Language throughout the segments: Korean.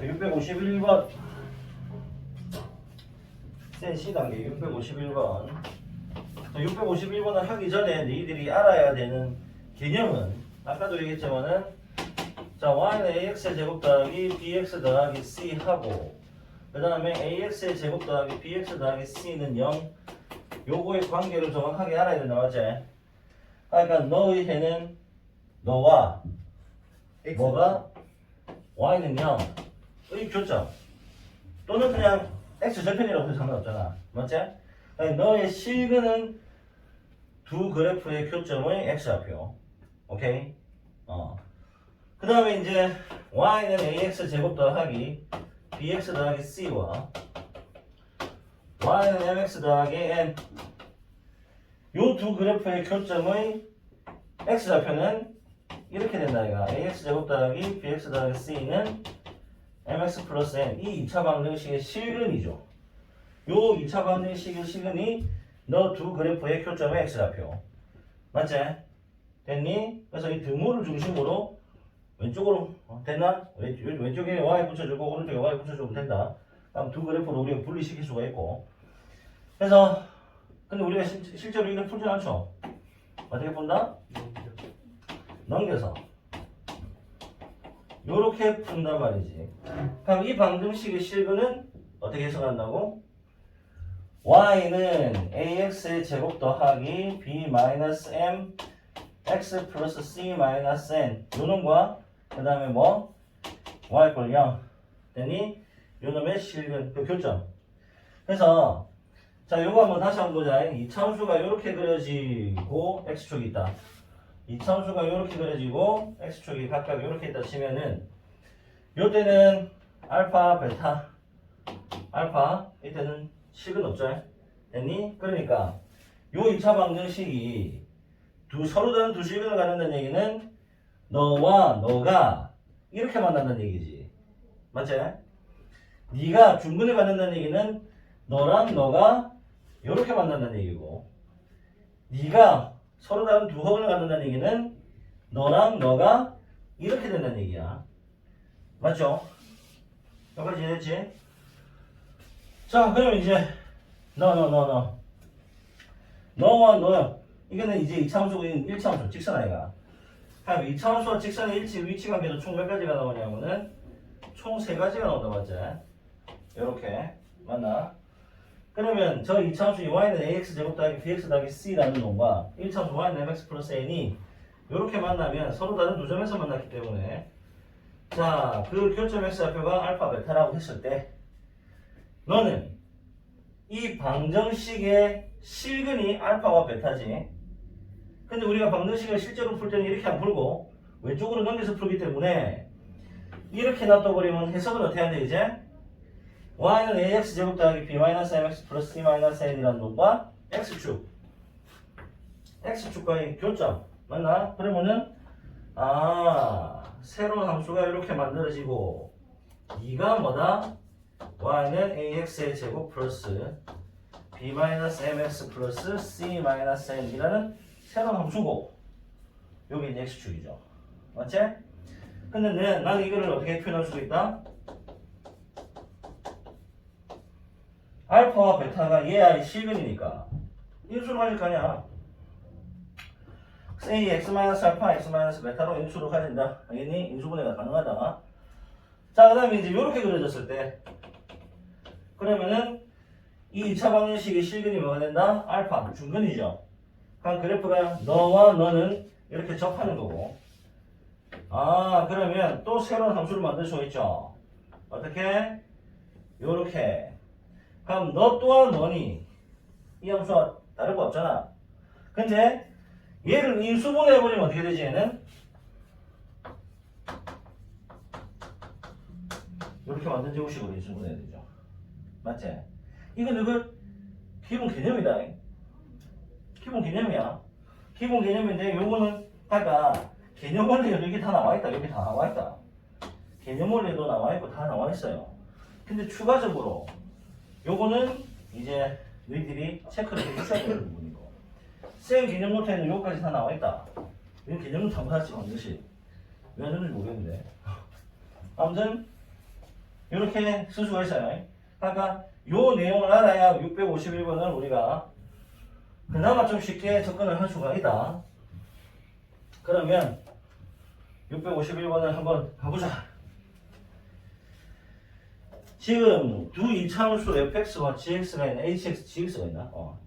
자, 651번. 센 C 단계 651번. 자, 651번을 하기 전에 너희들이 알아야 되는 개념은 아까도 얘기했지만은 자 y는 ax의 제곱 더하기 bx 더하기 c 하고 그 다음에 ax의 제곱 더하기 bx 더하기 c는 0 요거의 관계를 정확하게 알아야 된다 맞지? 그러니까 너의 해는 너와 뭐가 y는 0 의 교점 또는 그냥 x 절편이라고 해도 상관없잖아 맞지? 아니, 너의 실근은 두 그래프의 교점의 x좌표 오케이? 어. 그 다음에 이제 y는 ax 제곱 더하기 bx 더하기 c와 y는 mx 더하기 n 요 두 그래프의 교점의 x좌표는 이렇게 된다 이가 ax 제곱 더하기 bx 더하기 c는 mx 플러스 n 이 2차 방정식의 실근이죠 요 2차 방정식의 실근이 너 두 그래프의 교점의 x좌표 맞지? 됐니? 그래서 이 등호를 중심으로 왼쪽으로 어, 됐나? 왼, 왼쪽에 y 붙여주고 오른쪽에 y 붙여주면 된다 그럼 두 그래프를 우리가 분리시킬 수가 있고 그래서 근데 우리가 실, 실제로 이걸 풀지 않죠? 어떻게 푼다? 넘겨서 요렇게 푼단 말이지. 그럼 이 방정식의 실근은 어떻게 해석한다고? y는 ax의 제곱 더하기 b 마이너스 m x 플러스 c 마이너스 n. 요놈과 그 다음에 뭐? y 꼴 0 되니 요놈의 실근 그 교점. 그래서 자 요거 한번 다시 한번 보자. 이 참수가 이렇게 그려지고 x축이 있다 이 참수가 이렇게 그려지고 x축이 각각 이렇게 있다 치면은 요때는 알파 베타 알파 이때는 식은 없죠 됐니? 그러니까 요 2차 방정식이 두 서로 다른 두 실근을 갖는다는 얘기는 너와 너가 이렇게 만난다는 얘기지 맞지? 네가 중근을 갖는다는 얘기는 너랑 너가 이렇게 만난다는 얘기고 네가 서로 다른 두 허근을 갖는다는 얘기는 너랑 너가 이렇게 된다는 얘기야 맞죠? 여기까지 이해됐지? 자 그럼 이제 너 너 너 너 너와 너 이거는 이제 이차원수고 1차원수 직선 아이가 그럼 이차원수와 직선의 일치 위치 관계도 총 몇 가지가 나오냐면은 총 세 가지가 나온다 맞지? 이렇게 맞나? 그러면 저 2차원수 y는 ax 제곱 더하기 bx 더하기 c라는 놈과 1차원수 y는 mx 플러스 n이 이렇게 만나면 서로 다른 두 점에서 만났기 때문에 자, 그 교점 x좌표가 알파 베타라고 했을 때 너는 이 방정식의 실근이 알파와 베타지. 근데 우리가 방정식을 실제로 풀 때는 이렇게 안 풀고 왼쪽으로 넘겨서 풀기 때문에 이렇게 놔둬버리면 해석은 어떻게 하는데 이제 y는 ax 제곱 더하기 b 마이너스 mx 플러스 c 마이너스 n이라는 놈과 x축 x축과의 교점 맞나? 그러면은 아 새로운 함수가 이렇게 만들어지고 이가 뭐다? y는 ax의 제곱 플러스 b 마이너스 mx 플러스 c 마이너스 n이라는 새로운 함수고 여기 x축이죠 맞지? 근데 내, 나는 이거를 어떻게 표현할 수 있다? 알파와 베타가 얘의 실근이니까 인수로 가질 거 아니야 A x 마이너스 알파 x 마이너스 베타로 인수로 가진다 알겠니? 인수분해가 가능하다 자 그 다음에 이제 이렇게 그려졌을 때 그러면은 이 2차 방정식의 실근이 뭐가 된다? 알파 중근이죠 그럼 그래프가 너와 너는 이렇게 접하는 거고 아 그러면 또 새로운 함수를 만들 수 있죠 어떻게? 요렇게 그럼 너 또한 너니? 이 함수와 다를 거 없잖아. 근데 얘를 인수분해 해버리면 어떻게 되지 얘는? 이렇게 만든 제곱식으로 인수분해야 되죠. 맞지? 이건 이거 기본 개념이다. 기본 개념이야. 기본 개념인데 요거는 아까 개념 원리에도 이게 다 나와있다. 여기 다 나와있다. 개념 원리에도 나와있고 다 나와있어요. 근데 추가적으로 요거는 이제 너희들이 체크를 해주셔야 되는 부분이고 쌤 개념 노트에는 요거까지 다 나와 있다 이건 개념은 참고하지 반드시 왜 하는지 모르겠는데 아무튼 이렇게 쓸 수가 있어요. 그러니까 요 내용을 알아야 651번을 우리가 그나마 좀 쉽게 접근을 할 수가 있다. 그러면 651번을 한번 가보자. 지금 두 이차함수 fx와 gx가 있나? hx, gx가 있나? 어.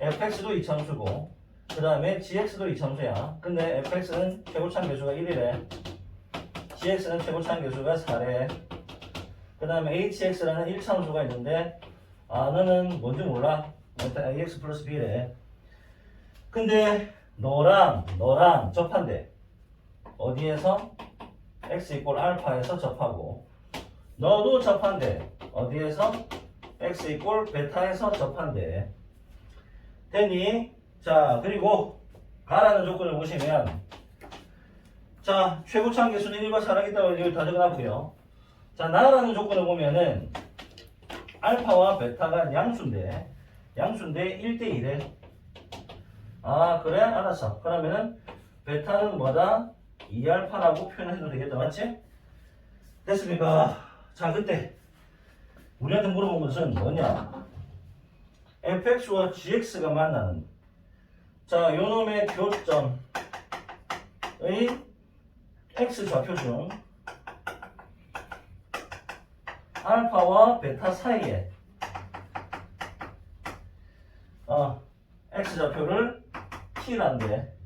fx도 이차함수고 그 다음에 gx도 이차함수야. 근데 fx는 최고차항 계수가 1이래. gx는 최고차항 계수가 4래. 그 다음에 hx라는 1차함수가 있는데 아 너는 뭔지 몰라. 일단 ax 플러스 b래. 근데 너랑 너랑 접한대. 어디에서? x 이꼴 알파에서 접하고 너도 접한대. 어디에서? x 이꼴 베타에서 접한대. 됐니? 자, 그리고 가라는 조건을 보시면 자, 최고차항 계수는 1과 4랑 있다고 여기 다 적어놨고요. 자, 나라는 조건을 보면은 알파와 베타가 양수인데 양수인데 1대1에 아, 그래? 알았어. 그러면은 베타는 뭐다? 2알파라고 표현해도 되겠다. 맞지? 됐습니까? 자, 그때 우리한테 물어본 것은 뭐냐? fx와 gx가 만나는 자, 요놈의 교점의 x 좌표 중 알파와 베타 사이에 어, x 좌표를 t란데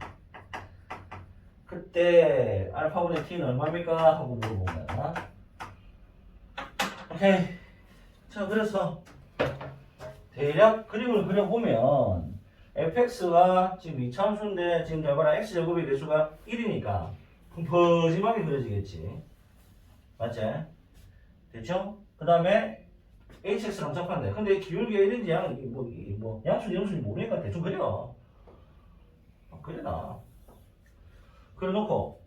그때 알파분의 t는 얼마입니까? 하고 물어보면 오케이 자 그래서 대략 그림을 그려보면 fx가 지금 이차함수인데 지금 해봐라 x제곱의 개수가 1이니까 펑퍼짐하게 그려지겠지. 맞지? 됐죠? 그 다음에 hx랑 접한대 근데 기울기가 1인지 양, 뭐, 이 뭐, 양수인지 양수인지 모르니까 대충 그려. 어, 그려놔. 그려놓고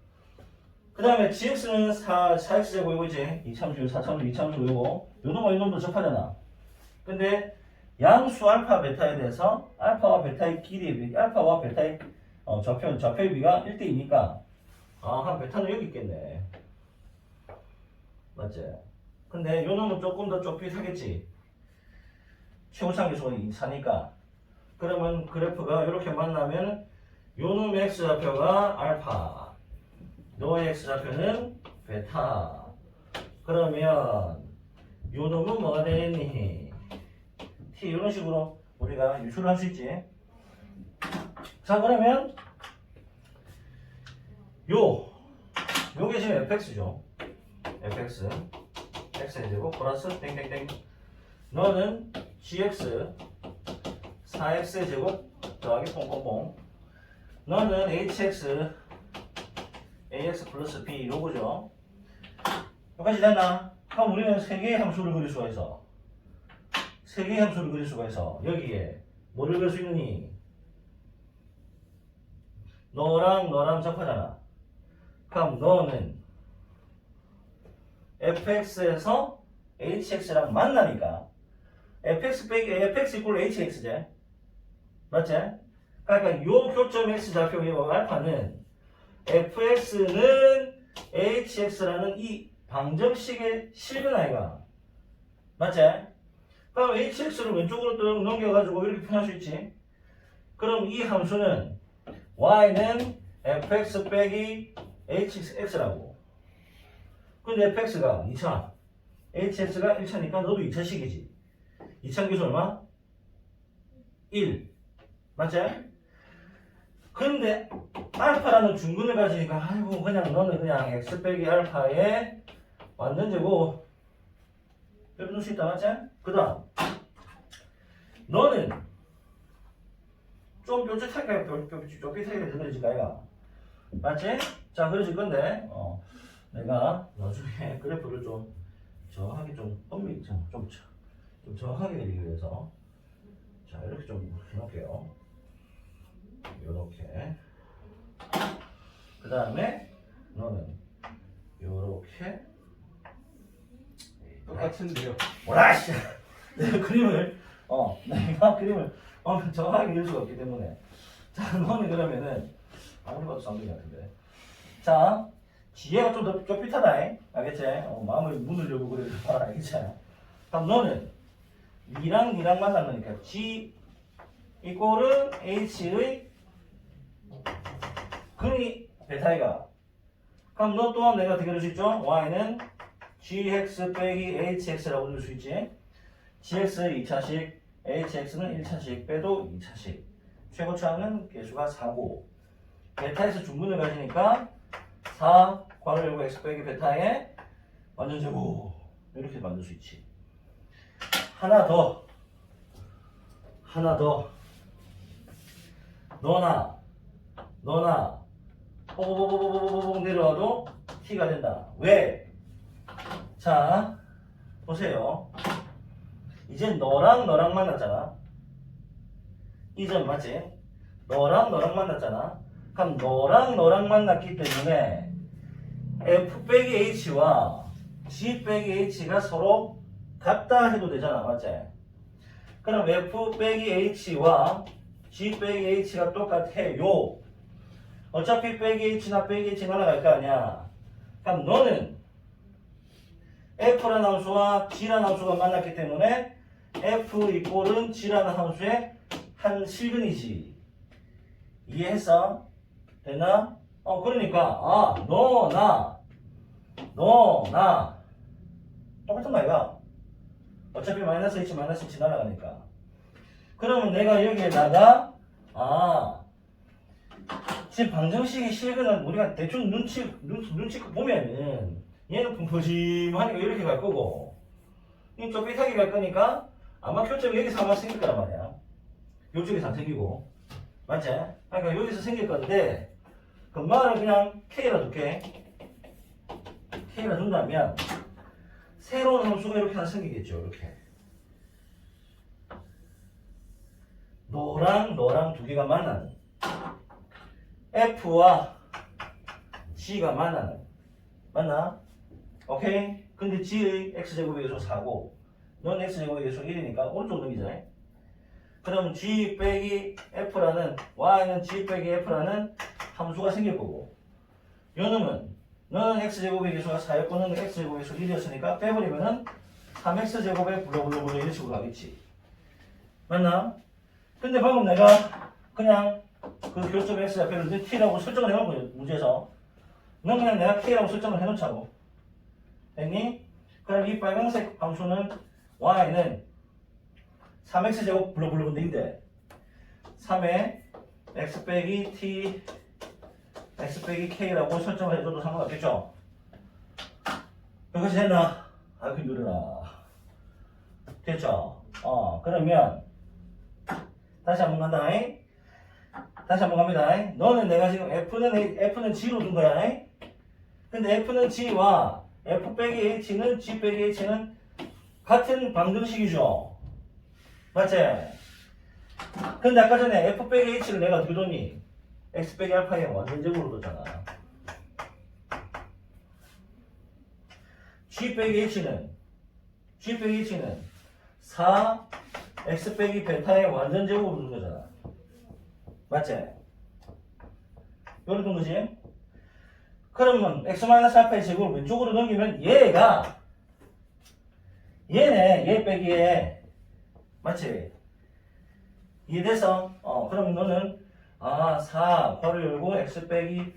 그 다음에 gx는 4, 4x제곱이고 이제 이참수, 4참수, 2참수 이거 요놈과 요놈도 접하잖아. 근데 양수 알파 베타에 대해서 알파와 베타의 길이 알파와 베타의 어, 좌표 좌표의 비가 1대2니까. 아 한 베타는 여기 있겠네. 맞지? 근데 요 놈은 조금 더 좁깃하겠지. 최고차항 계수가 4니까. 그러면 그래프가 이렇게 만나면 요 놈의 x좌표가 알파 너의 x좌표는 베타 그러면 요 놈은 뭐가 되겠니? t 이런 식으로 우리가 유출을 할 수 있지. 자 그러면 요 요게 지금 fx죠. fx x의 제곱 플러스 땡땡땡 너는 gx 4x의 제곱 더하기 뽕뽕뽕 너는 hx ax 플러스 b 요거죠. 여기까지 됐나? 그럼 우리는 세 개의 함수를 그릴 수가 있어. 세 개의 함수를 그릴 수가 있어. 여기에 뭐를 그릴 수 있느니? 너랑 너랑 접하잖아. 그럼 너는 fx에서 hx랑 만나니까 fx 빼기 fx 이꼴 hx제. 맞지? 그러니까 요 교점 x 좌표의 알파는 fx는 hx라는 이 방정식의 실근 아이가 맞지? 그럼 hx를 왼쪽으로 또 넘겨가지고 이렇게 표현할 수 있지. 그럼 이 함수는 y는 fx 빼기 hx라고. 근데 fx가 2차, hx가 1차니까 너도 2차식이지. 2차 기수 얼마? 1. 맞지? 근데 알파라는 중근을 가지니까 아이고 그냥 너는 그냥 x 빼기 알파에 완전 제곱 이렇게 넣을 수 있다 맞지? 그 다음 너는 좀 뾰족하게 뾰족하게 그려질 까이가 맞지? 자 그려질 건데 어, 내가 나중에 그래프를 좀 정확하게 좀 엄밀히 좀, 좀, 좀 정확하게 그리기 위해서 자 이렇게 좀 해놓을게요 요렇게. 그 다음에 너는 요렇게. 똑같은데요. 뭐라 씨. 내가 그림을 어 내가 그림을 어 정확하게 그릴 수가 없기 때문에. 자 너는 그러면은 아무리 봐도 쌍둥이 같은데. 자 지혜가 좀 더 좁빗하다 알겠지? 어, 마음을 문으려고 그래. 봐라 알겠지? 그럼 너는 니랑 니랑 만난 거니까 G 이꼴은 H의 근이 베타이가. 그럼 너 또한 내가 어떻게 할수 있죠? Y는 GX 빼기 HX라고 넣을 수 있지. GX의 2차식 HX는 1차식 빼도 2차식 최고차는 개수가 4고. 베타에서 중분을 가지니까 4 괄호 열고 x 빼기 베타에 완전 제곱. 이렇게 만들 수 있지. 하나 더. 하나 더. 너나 너나 똑같아요 어차피 빼기 h나 빼기 h 날아갈 거 아니야. 그럼 너는 f라는 함수와 g라는 함수가 만났기 때문에 f 이꼴은 g라는 함수의 한 실근이지. 이해했어? 됐나? 어 그러니까 아 너나 너나. 똑같은 말이야 어차피 마이너스 h 마이너스 h 날아가니까. 그러면 내가 여기에다가 아 지금 방정식의 실근은 우리가 대충 눈치 눈, 눈치껏 보면은 얘는 펑퍼짐하니까 이렇게 갈 거고. 이 좁빗하게 갈 거니까 아마 교점이 여기서 아마 생길 거란 말이야. 이쪽에서 안 생기고. 맞지? 그러니까 여기서 생길 건데 금방을 그냥 K라 둘게. K라 둔다면 새로운 함수가 이렇게 하나 생기겠죠 이렇게. 너랑 너랑 두 개가 만나는 F와 G가 만나는 맞나? 오케이? 근데 G의 X제곱의 계수 4고 넌 X제곱의 계수 1이니까 오른쪽 넘기잖아 그럼 G 빼기 F라는 Y는 G 빼기 F라는 함수가 생길 거고 요 놈은 너는 X제곱의 계수가 4였고 너는 X제곱의 계수 1이었으니까 빼버리면은 3X제곱의 블로블로블로 이런 식으로 가겠지 맞나? 근데 방금 내가 그냥 그 교점 X 앞에는 T라고 설정을 해놓은 거예요 문제에서 넌 그냥 내가 K라고 설정을 해놓자고 됐니? 그럼 이 빨간색 함수는 Y는 3x제곱 블로블로인데 3에 x 빼기 t x 빼기 k라고 설정을 해줘도 상관없겠죠? 여기까지 됐나? 아이고 느려라 됐죠? 어 그러면 다시 한번 간다 잉? 다시 한번 갑니다 잉? 너는 내가 지금 f는 f는 g로 둔 거야 잉? 근데 f는 g와 f 빼기 h는 g 빼기 h는 같은 방정식이죠 맞지? 근데 아까 전에 f 빼기 h를 내가 어떻게 뒀니? x 빼기 알파에 완전 제곱으로 뒀잖아. g 빼기 h는 g 빼기 h는 4 x 빼기 베타의 완전 제곱으로 둔 거잖아. 맞지? 둔 거지? 그러면 x 마이너스 알파의 제곱을 왼쪽으로 넘기면 얘가 얘네 얘 빼기 얘 맞지? 이해돼서? 어, 그럼 너는, 아, 4, 괄호 열고, x 빼기,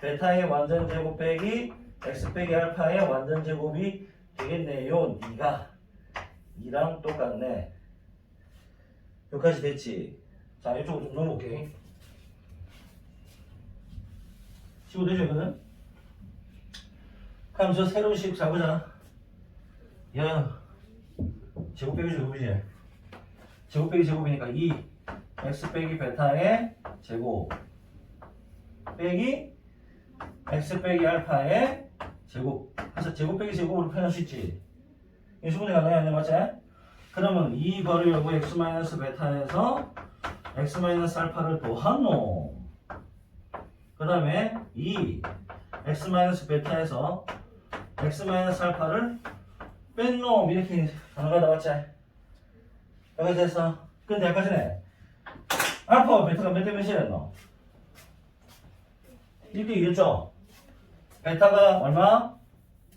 베타의 완전 제곱 빼기, x 빼기 알파의 완전 제곱이 되겠네요. 니가. 이랑 똑같네. 여기까지 됐지? 자, 이쪽으로 좀 넘어올게. 치고 되죠, 이거는? 그럼 저 새로운 식 잡보자. 야, 제곱 빼기 제곱이지? 제곱 빼기 제곱이니까 2 x 빼기 베타의 제곱 빼기 x 빼기 알파의 제곱 그래서 제곱 빼기 제곱으로 표현할 수 있지 이 수분이 돼? 맞지? 그러면 2 괄호 열고 x 마이너스 베타에서 x 마이너스 알파를 더한노 그 다음에 2 x 마이너스 베타에서 x 마이너스 알파를 뺀놈 이렇게 가능하다 맞지? 여기 됐어. 근데 아까 전에 알파와 베타가 몇대 몇이랬노? 1대 2였죠? 베타가 얼마?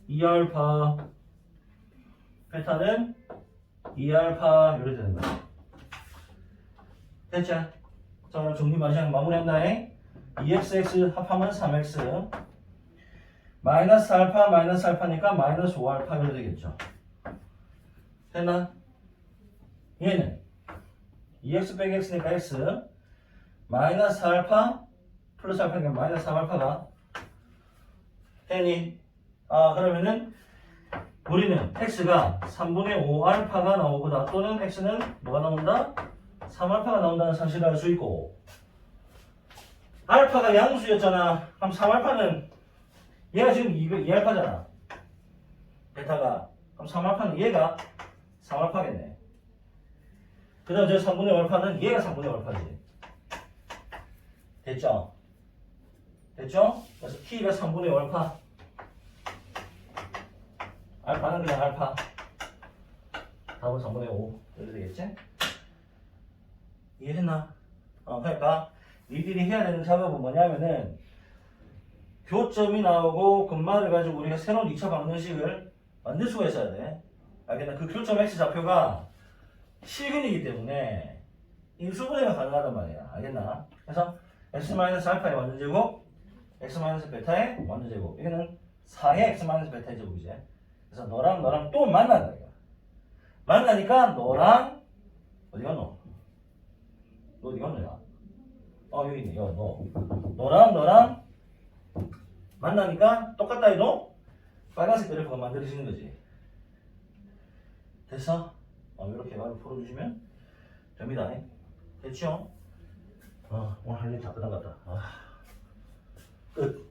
2알파 베타는 2알파 이렇게 되는 거야 됐죠? 자 그럼 정리 마지막 마무리한다 2xx 합하면 3x 마이너스 알파 마이너스 알파니까 마이너스 5알파 이렇게 되겠죠 됐나? 얘는 2x 빼기 x니까 x 마이너스 알파 플러스 알파니까 마이너스 3알파가 되니 아 그러면은 우리는 x가 3분의 5알파가 나오거나 또는 x는 뭐가 나온다? 3알파가 나온다는 사실을 알 수 있고 알파가 양수였잖아. 그럼 3알파는 얘가 지금 2알파잖아. 베타가. 그럼 3알파는 얘가 3알파겠네. 그 다음 저 3분의 5알파는 얘가 3분의 5알파지. 됐죠? 됐죠? 그래서 t가 3분의 5알파. 알파는 그냥 알파. 답은 3분의 5 이렇게 되겠지? 이해했나? 어, 그러니까 니들이 해야 되는 작업은 뭐냐면은 교점이 나오고 근말을 가지고 우리가 새로운 2차 방정식을 만들 수가 있어야 돼 알겠나? 그 교점 x 좌표가 실근이기 때문에 인수분해가 가능하단 말이야 알겠나? 그래서 x-알파의 완전제곱 x-베타의 완전제곱 이거는 4의 x-베타의 제곱이지 그래서 너랑 너랑 또 만난다 이거. 만나니까 너랑 어디 갔노? 너 어디 갔노야? 어 여기 있네. 여, 너. 너랑 너랑 만나니까 똑같다 이도 빨간색 그래프가 만들어지는 거지. 됐어? 어, 이렇게 바로 풀어주시면 됩니다. 됐죠? 어, 오늘 할 일 다 끝나갔다. 아, 끝